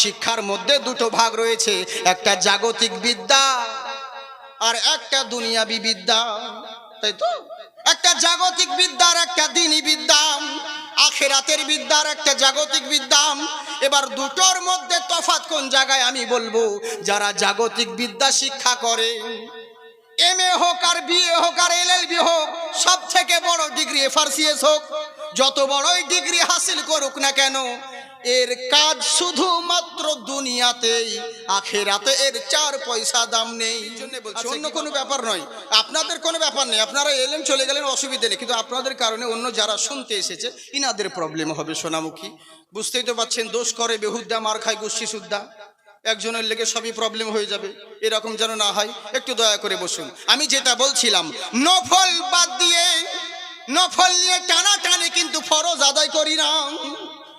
শিক্ষার মধ্যে দুটো ভাগ রয়েছে, একটা জাগতিক বিদ্যা আর একটা দুনিয়াবি বিদ্যা। তাই তো? একটা জাগতিক বিদ্যার একটা দিনী বিদ্যা, আখেরাতের বিদ্যার একটা জাগতিক বিদ্যা। এবার দুটোর মধ্যে তফাৎ কোন জায়গায় আমি বলব? যারা জাগতিক বিদ্যা শিক্ষা করে এম এ হোক আর বিএ হোক আর এল বি হোক সব থেকে বড় ডিগ্রি এফআরসিএস হোক, যত বড়ই ডিগ্রি হাসিল করুক না কেন এর কাজ শুধুমাত্র দুনিয়াতেই আখেরাতে এর চার পয়সা দাম নেই। আচ্ছা, অন্য কোনো ব্যাপার? নয়। আপনাদের কোনো ব্যাপার নেই। আপনারা এলেন চলে গেলেন অসুবিধে নেই। কিন্তু আপনাদের কারণে অন্য যারা শুনতে এসেছে ইনাদের প্রবলেম হবে সোনামুখী। বুঝতেই তো পাচ্ছেন দোষ করে বেহুদ্দা মার খায় গুষ্টি সুদ্দা একজনের লেগে সবই প্রবলেম হয়ে যাবে। এরকম যেন না হয় একটু দয়া করে বসুন। আমি যেটা বলছিলাম নফল বাদ দিয়ে নফল নিয়ে টানা টানে কিন্তু ফরজ আদায় করি না।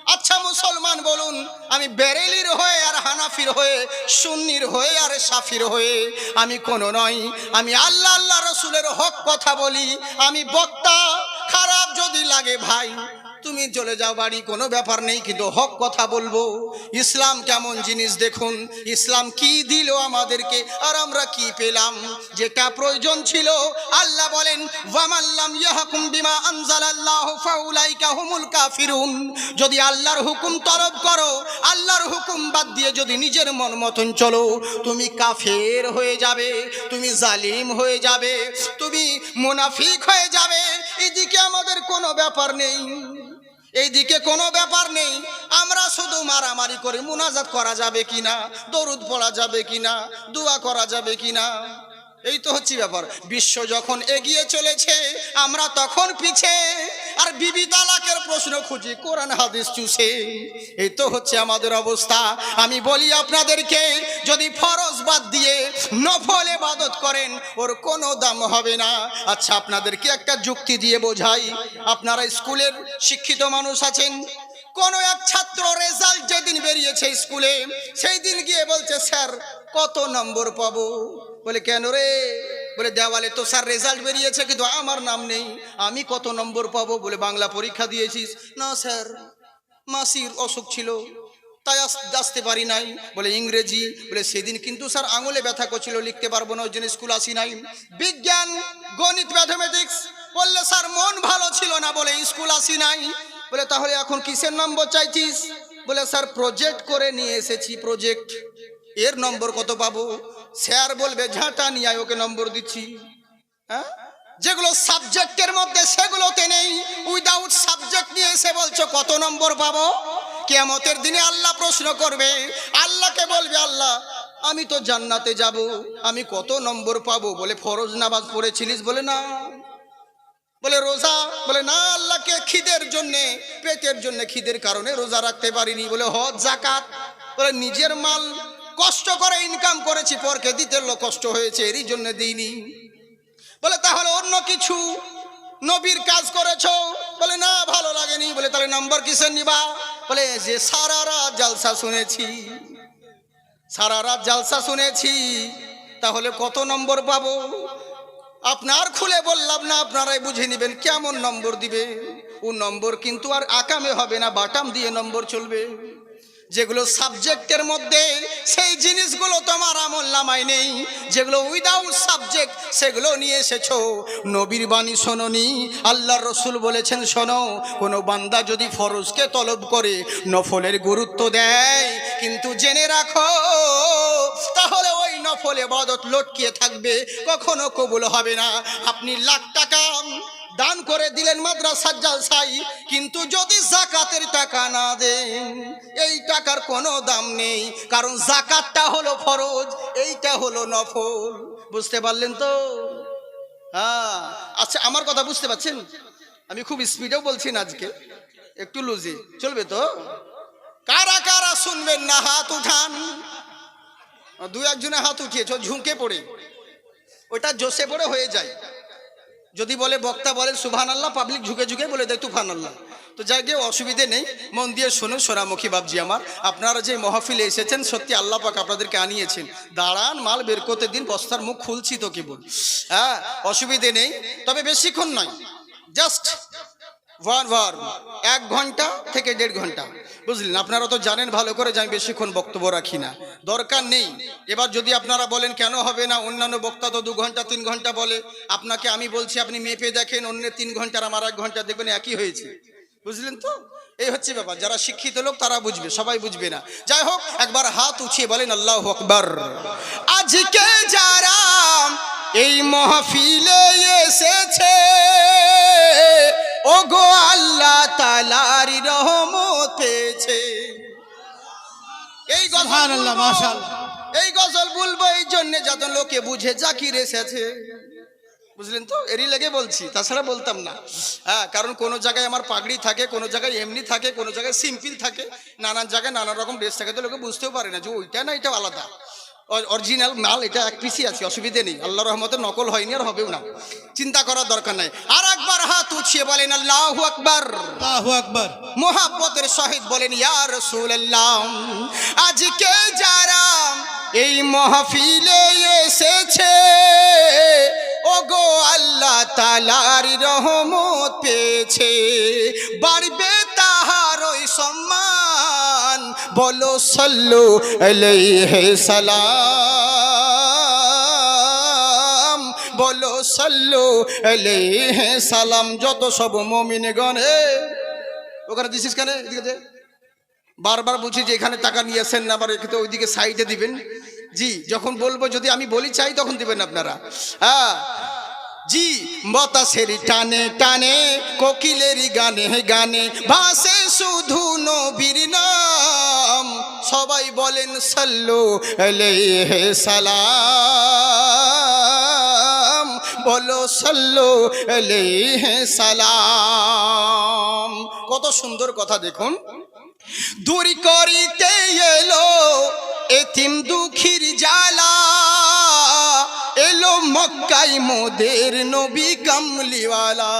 আচ্ছা মুসলমান বলুন, আমি বেরেলির হয়ে আর হানাফির হয়ে, সুন্নির হয়ে আর সাফির হয়ে, আমি কোনো নই। আমি আল্লাহ আল্লাহ রসুলের হক কথা বলি। আমি বক্তা, খারাপ যদি লাগে ভাই তুমি চলে যাও, বাড়ি কোনো ব্যাপার নেই, কিন্তু হক কথা বলব। ইসলাম কেমন জিনিস দেখুন? ইসলাম কি দিল আমাদেরকে? আর আমরা কি পেলাম? যেটা প্রয়োজন ছিল, আল্লাহ বলেন ওয়ামাল্লাম বিমা হুমুল যদি আল্লাহর হুকুম তরব করো, আল্লাহর হুকুম বাদ দিয়ে যদি নিজের মন মতন চলো, তুমি কাফের হয়ে যাবে, তুমি জালিম হয়ে যাবে, তুমি মুনাফিক হয়ে যাবে। এদিকে আমাদের কোনো ব্যাপার নেই। এইদিকে কোনো ব্যাপার নেই। আমরা শুধু মারামারি করে, মুনাজাত করা যাবে কিনা, দরুদ পড়া যাবে কিনা, দোয়া করা যাবে কিনা। এই তো হচ্ছে ব্যাপার। বিশ্ব যখন এগিয়ে চলেছে, আমরা তখন পিছে। আর বিবি তালাকের প্রশ্ন খুঁজি, কোরআন হাদিস চুষে। এই তো হচ্ছে আমাদের অবস্থা। আমি বলি আপনাদেরকে, যদি ফরজ বাদ দিয়ে নফল ইবাদত করেন, ওর কোনো দাম হবে না। আচ্ছা আপনাদেরকে একটা যুক্তি দিয়ে বোঝাই। আপনারা স্কুলের শিক্ষিত মানুষ আছেন। কোন এক ছাত্র রেজাল্ট যেদিন বেরিয়েছে স্কুলে, সেই দিন গিয়ে বলছে, স্যার, কত নম্বর পাবো? বলে, কেন রে? বলে, দেওয়ালে তো স্যার রেজাল্ট বেরিয়েছে, কিন্তু আমার নাম নেই। আমি কত নম্বর পাবো? বলে, বাংলা পরীক্ষা দিয়েছিস? না স্যার মাসির অসুখ ছিল, তাই আস- আসতে পারি নাই। বলে, ইংরেজি? বলে, সেদিন কিন্তু স্যার আঙুলে ব্যথা করছিল, লিখতে পারব না, ওই জন্য স্কুল আসি নাই। বিজ্ঞান, গণিত ম্যাথমেটিক্স বললে স্যার মন ভালো ছিল না বলে স্কুল আসি নাই। বলে, তাহলে এখন কিসের নম্বর চাইছিস বলে স্যার প্রজেক্ট করে নিয়ে এসেছি প্রজেক্ট এর নম্বর কত পাবো? স্যার বলবে, ঝাঁটা নিয়ে ওকে নম্বর দিচ্ছি। হ্যাঁ? যেগুলো সাবজেক্টের মধ্যে, সেগুলোতে নেই। উইদাউট সাবজেক্ট নিয়ে এসে বলছো, কত নম্বর পাবো? কেয়ামতের দিনে আল্লাহ প্রশ্ন করবে, আল্লাহকে বলবে, আল্লাহ, আমি তো জান্নাতে যাব, আমি কত নম্বর পাবো? বলে, ফরজ নামাজ পড়েছিলিস? বলে, না। বলে, রোজা? বলে, না, আল্লাহকে খিদের জন্যে, পেটের জন্য খিদের কারণে রোজা রাখতে পারিনি। বলে, হজ জাকাত বলে, নিজের মাল কষ্ট করে ইনকাম করেছি, পরকে দিতে কষ্ট হয়েছে, এরই জন্য দিইনি। বলে, তাহলে অন্য কিছু? নবীর কাজ করেছ? বলে, না, ভালো লাগেনি। বলে, তাহলে নম্বর কিসের নিবা? বলে যে সারা রাত জালসা শুনেছি। সারা রাত জালসা শুনেছি, তাহলে কত নম্বর পাবো? আপনার খুলে বললাম না, আপনারাই বুঝে নেবেন কেমন নম্বর দিবে। ও নম্বর কিন্তু আর আকামে হবে না, বাটাম দিয়ে নম্বর চলবে। যেগুলো সাবজেক্টের মধ্যে, সেই জিনিসগুলো তোমার আমল নামায় নেই। যেগুলো উইদাউট সাবজেক্ট সেগুলো নিয়ে এসেছ। নবীর বাণী শোনি আল্লাহর রসুল বলেছেন, শোনো, কোনো বান্দা যদি ফরজকে তলব করে, নফলের গুরুত্ব দেয়, কিন্তু জেনে রাখো, তাহলে ওই নফলে বদত লটকিয়ে থাকবে, কখনো কবুল হবে না। আপনি লাখ টাকা দান করে দিলেন মাদ্রাসার জালসাই কিন্তু যদি জাকাতের টাকা না দেন, এই টাকার কোনো দাম নেই। কারণ জাকাতটা হলো ফরজ, এইটা হলো নফল। বুঝতে পারলেন তো? হ্যাঁ। আচ্ছা আমার কথা বুঝতে পারছেন? আমি খুব স্পিডেও বলছি না আজকে। একটু লুজি। চলবে তো? কারা কারা শুনবেন না, হাত উঠান। দু একজনে হাত উঠিয়েছ, ঝুঁকে পড়ে। ওটা জোসে পড়ে হয়ে যায়। যদি বলে বক্তা বলেন সুভান আল্লাহ পাবলিক ঝুঁকে ঝুঁকে বলে দেয় তুফান আল্লাহ তো যাই গিয়ে অসুবিধে নেই, মন দিয়ে শুনুন সোনামুখী বাবজি আমার। আপনারা যে মহফিলে এসেছেন, সত্যি আল্লাহ পাক আপনাদেরকে আনিয়েছেন। দাঁড়ান, মাল বের করতে দিন, বস্তার মুখ খুলছি তো কেবল হ্যাঁ অসুবিধে নেই, তবে বেশিক্ষণ নয়। জাস্ট ভর ভর এক ঘণ্টা থেকে দেড় ঘণ্টা। বুঝলেন? আপনারা তো জানেন, ভালো করে যে আমি বেশিক্ষণ বক্তব্য রাখি না। দরকার নেই। এবার যদি আপনারা বলেন, কেন হবে না? অন্যান্য বক্তা তো দু ঘণ্টা, তিন ঘণ্টা বলে। আপনাকে আমি বলছি, আপনি মেপে দেখেন, অন্যের তিন ঘণ্টার আমার এক ঘণ্টা দেখবেন একই হয়েছে। বুঝলেন তো? এই হচ্ছে ব্যাপার। যারা শিক্ষিত লোক, তারা বুঝবে, সবাই বুঝবে না। যাই হোক, একবার হাত উঠিয়ে বলেন, আল্লাহ আকবর। আজকে যারা এই মহফিলে এসেছে ও গো আল্লাহ তালার রহমত এই গজল সুবহানাল্লাহ, মাশাআল্লাহ। এই গজল বলব এই জন্য যাতে লোকে বুঝে জাকির এসেছে বুঝলেন তো? এরই লেগে বলছি তাছাড়া বলতাম না। হ্যাঁ কারণ কোনো জায়গায় আমার পাগড়ি থাকে কোনো জায়গায় এমনি থাকে কোনো জায়গায় সিম্পল থাকে নানান জায়গায় নানা রকম ড্রেস থাকে তো লোকে বুঝতেও পারে না যে ওইটা না এটা আলাদা। অরিজিনাল মাল এটা এক পিসি আছে অসুবিধে নেই। আল্লাহ রহমতে নকল হয়নি আর হবেও না। চিন্তা করার দরকার নাই। আর একবার হাত উঠিয়ে বলেন আল্লাহ আকবার। আল্লাহু আকবার। মোহাব্বতের সহিত বলেন ইয়া রাসূলুল্লাহ। এই মহফিলে এসেছে। ও গো আল্লাহ তালার রহমত পেয়েছে। বাড়বে তাহার ওই সম্মান। বলো, সল্লু আলাইহি সালাম। বলো, সল্লু আলাইহি সালাম। যত সব মুমিনগণ। ওখানে দিছিস কেন? এদিকে। বারবার বলছি যে এখানে টাকা নিয়ে আসেন না, আবার এখানে ওইদিকে সাইডে দিবেন। জি, যখন বলব, যদি আমি বলি চাই, তখন দিবেন আপনারা। হ্যাঁ। জি বাতাসের টানে টানে, কোকিলেরই গানে গানে, ভাসে শুধু নবীর নাম। সবাই বলেন, সাল্লু আলাইহি সালাম। বলো, সাল্লু আলাইহি সালাম। কত সুন্দর কথা দেখুন। দূর করিতে এলো এতিম দুঃখীর জ্বালা। এলো মক্কাই মোদের নবী কামলিওয়ালা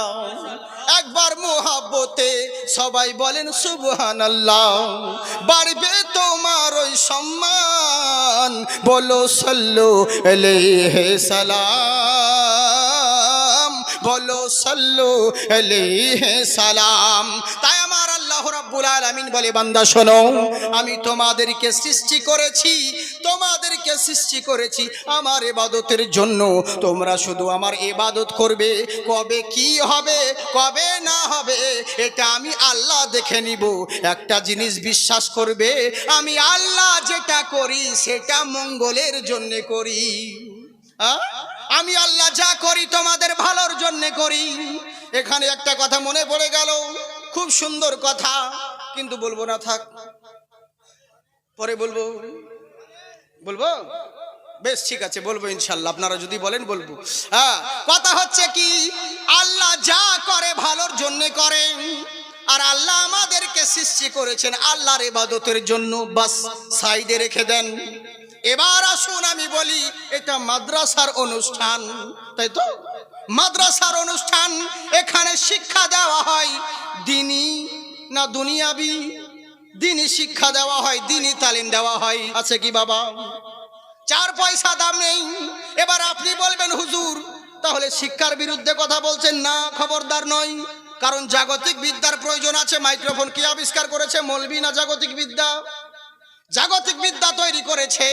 একবার মোহাব্বতে সবাই বলেন সুবহান আল্লাহ বাড়বে তোমার ওই সম্মান। বলো, সল্লু হে সালাম। বলো, সল্লু হে সালাম। তাই রাব্বুল আলামিন বলে, বান্দা, শোনো, আমি তোমাদেরকে সৃষ্টি করেছি, তোমাদেরকে সৃষ্টি করেছি আমার ইবাদতের জন্য। তোমরা শুধু আমার ইবাদত করবে, কবে কি হবে, কবে না হবে, এটা আমি আল্লাহ দেখে নিব। একটা জিনিস বিশ্বাস করবে, আমি আল্লাহ যেটা করি, সেটা মঙ্গলের জন্য করি? আমি আল্লাহ যা করি, তোমাদের ভালোর জন্য করি। এখানে একটা কথা মনে পড়ে গেল। খুব সুন্দর কথা, কিন্তু বলব না, থাক। পরে বলব। বলব? বেশ, ঠিক আছে, বলব ইনশাল্লাহ। আপনারা যদি বলেন, বলব। হ্যাঁ কথা হচ্ছে কি, আল্লাহ যা করে ভালোর জন্য করে আর আল্লাহ আমাদেরকে সৃষ্টি করেছেন আল্লাহর ইবাদতের জন্য। বাস, সাইডে রেখে দেন। এবার আসুন, আমি বলি, এটা মাদ্রাসার অনুষ্ঠান, তাই তো? মাদ্রাসার অনুষ্ঠান, এখানে শিক্ষা দেওয়া হয় দিনই না দুনিয়াবি? দিনই শিক্ষা দেওয়া হয়, দিনই তালিম দেওয়া হয়। আছে কি বাবা? চার পয়সা দাম নেই। এবার আপনি বলবেন, হুজুর, তাহলে শিক্ষার বিরুদ্ধে কথা বলছেন না, খবরদার নয় কারণ জাগতিক বিদ্যার প্রয়োজন আছে, মাইক্রোফোন কি আবিষ্কার করেছে? মলবি না জাগতিক বিদ্যা? জাগতিক বিদ্যা তৈরি করেছে।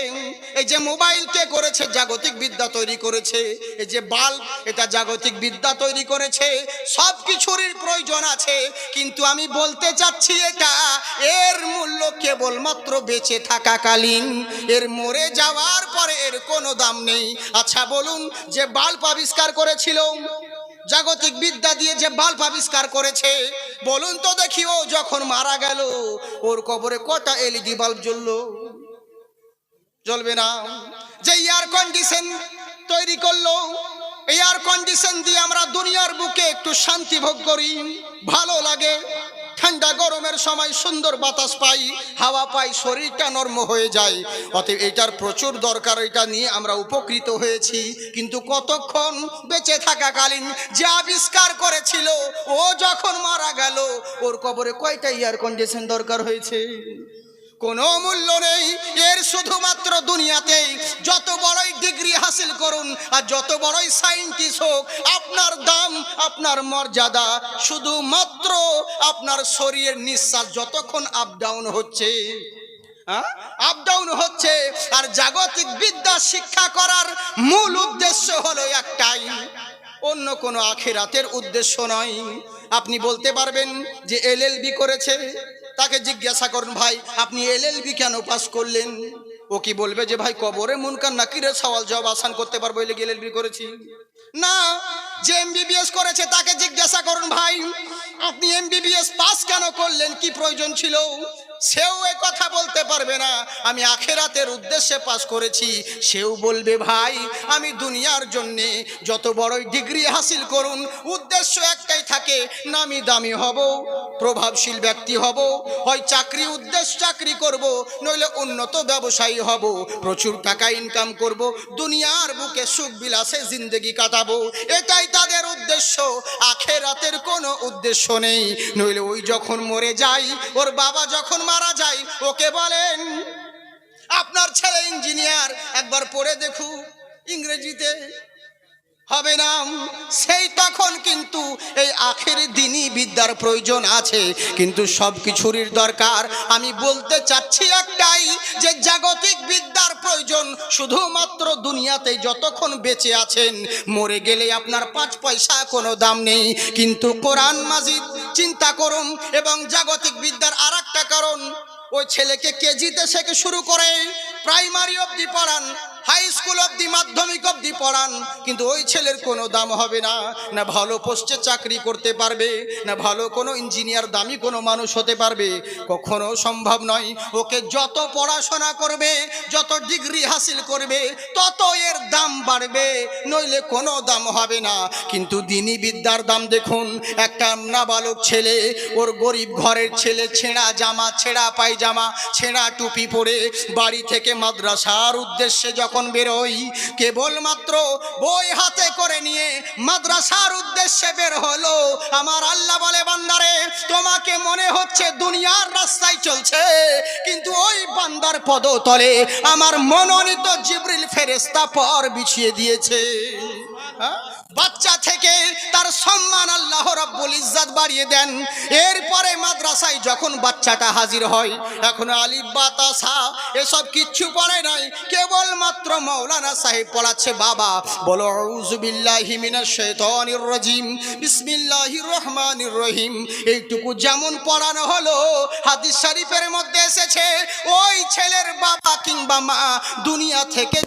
এই যে মোবাইল কে করেছে, জাগতিক বিদ্যা তৈরি করেছে। এই যে বাল্ব, এটা জাগতিক বিদ্যা তৈরি করেছে। সব কিছুরই প্রয়োজন আছে, কিন্তু আমি বলতে চাচ্ছি এটা, এর মূল্য কেবলমাত্র বেঁচে থাকাকালীন। এর মরে যাওয়ার পরে এর কোনো দাম নেই। আচ্ছা বলুন যে বাল্ব আবিষ্কার করেছিল। জাগতিক বিদ্যা দিয়ে যে বাল্ব আবিষ্কার করেছে, বলুন তো দেখি ও যখন মারা গেল, ওর কবরে কটা এলইডি বাল্ব জ্বলল? জ্বলবে না। যে এয়ার কন্ডিশন তৈরি করল এয়ার কন্ডিশন দিয়ে আমরা দুনিয়ার বুকে একটু শান্তি ভোগ করি, ভালো লাগে। ঠান্ডা গরমের সময় সুন্দর বাতাস পাই, হাওয়া পাই, শরীরটা নর্ম হয়ে যায়। অতএব এটার প্রচুর দরকার, এটা নিয়ে আমরা উপকৃত হয়েছি। কিন্তু কতক্ষণ বেঁচে থাকাকালীন যে আবিষ্কার করেছিল, ও যখন মারা গেল, ওর কবরে কয়টা এয়ার কন্ডিশন দরকার হয়েছে? কোনো মূল্য নেই। এর শুধুমাত্র দুনিয়াতেই যত বড়ই ডিগ্রি হাসিল করুন আর যত বড়ই সাইন্টিস্ট হোক, আপনার দাম, আপনার মর্যাদা শুধুমাত্র আপনার শরীরের নিঃশ্বাস যতক্ষণ আপ ডাউন হচ্ছে। আপ ডাউন হচ্ছে আর জাগতিক বিদ্যা শিক্ষা করার মূল উদ্দেশ্য হলো একটাই। অন্য কোনো আখেরাতের উদ্দেশ্য নয়। আপনি বলতে পারবেন যে এলএলবি করেছে। তাকে জিজ্ঞাসা করুন, ভাই, আপনি এলএলবি কেন পাস করলেন? ও কি বলবে যে, ভাই, কবরে মুনকার নাকিরে সওয়াল জবাব আসান করতে পারব এলে এলএলবি করেছি। না, যে এমবিবিএস করেছে তাকে জিজ্ঞাসা করুন, ভাই, আপনি এমবিবিএস পাস কেন করলেন? কি প্রয়োজন ছিল? সেও এ কথা বলতে পারবে না। আমি আখেরাতের উদ্দেশ্যে পাস করেছি। সেও বলবে, ভাই, আমি দুনিয়ার জন্যে যত বড়ই ডিগ্রি হাসিল করুন, উদ্দেশ্য একটাই থাকে, নামি দামি হব, প্রভাবশীল ব্যক্তি হব, হয় চাকরি উদ্দেশ্য চাকরি করব, নইলে উন্নত ব্যবসায়ী হব, প্রচুর টাকা ইনকাম করব, দুনিয়ার বুকে সুখ বিলাসে জিন্দগি কাটাবো, এটাই তাদের উদ্দেশ্য। আখেরাতের কোনো উদ্দেশ্য নেই। নইলে ওই যখন মরে যাই, ওর বাবা যখন মারা যায়, ওকে বলেন, আপনার ছেলে ইঞ্জিনিয়ার, একবার পড়ে দেখুক ইংরেজিতে হবে না। সেই তখন কিন্তু এই আখের দিনই বিদ্যার প্রয়োজন আছে, কিন্তু সব কিছুরই দরকার। আমি বলতে চাচ্ছি একটাই, যে জাগতিক বিদ্যার প্রয়োজন শুধুমাত্র দুনিয়াতে যতক্ষণ বেঁচে আছেন, মরে গেলে আপনার পাঁচ পয়সা কোনো দাম নেই, কিন্তু কোরআন মাজিদ চিন্তা করুন এবং জাগতিক বিদ্যার আর একটা কারণ, ওই ছেলেকে কেজিতে শেখে শুরু করে? প্রাইমারি অবধি পড়ান হাই স্কুল অবধি মাধ্যমিক অবধি পড়ান কিন্তু ওই ছেলের কোনো দাম হবে না। না ভালো পোস্টে চাকরি করতে পারবে, না ভালো কোনো ইঞ্জিনিয়ার দামি কোনো মানুষ হতে পারবে। কখনো সম্ভব নয়, ওকে যত পড়াশোনা করবে, যত ডিগ্রি হাসিল করবে, তত এর দাম বাড়বে, নইলে কোনো দাম হবে না। কিন্তু দিনী বিদ্যার দাম দেখুন, একটা নাবালক ছেলে, ওর গরিব ঘরের ছেলে, ছেঁড়া জামা, ছেঁড়া পায়জামা, ছেঁড়া টুপি পরে বাড়ি থেকে মাদ্রাসার উদ্দেশ্যে যখন বেরোই, কেবলমাত্র বই হাতে করে নিয়ে মাদ্রাসার উদ্দেশ্যে বের হলো আমার আল্লাহ বলে, বান্দারে, তোমাকে মনে হচ্ছে দুনিয়ার রাস্তায় চলছে, কিন্তু ওই বান্দার পদতলে আমার মনোনীত জিবরিল ফেরেস্তা পর বিছিয়ে দিয়েছে? বাচ্চা থেকে তার সম্মান আল্লাহ রব্বুল ইজ্জাত বাড়িয়ে দেন। এরপরে মাদ্রাসায় যখন বাচ্চাটা হাজির হয়, এখন আলিফ বাতাসা এসব কিচ্ছু পড়ে নাই। কেবলমাত্র মৌলানা সাহেব পড়াচ্ছে, বাবা। বলো আউযুবিল্লাহি মিনাশ শাইতানির রাজিম, বিসমিল্লাহির রহমানির রহিম। এইটুকু যেমন পড়ানো হলো, হাদিস শরীফের মধ্যে এসেছে, ওই ছেলের বাবা কিংবা মা দুনিয়া থেকে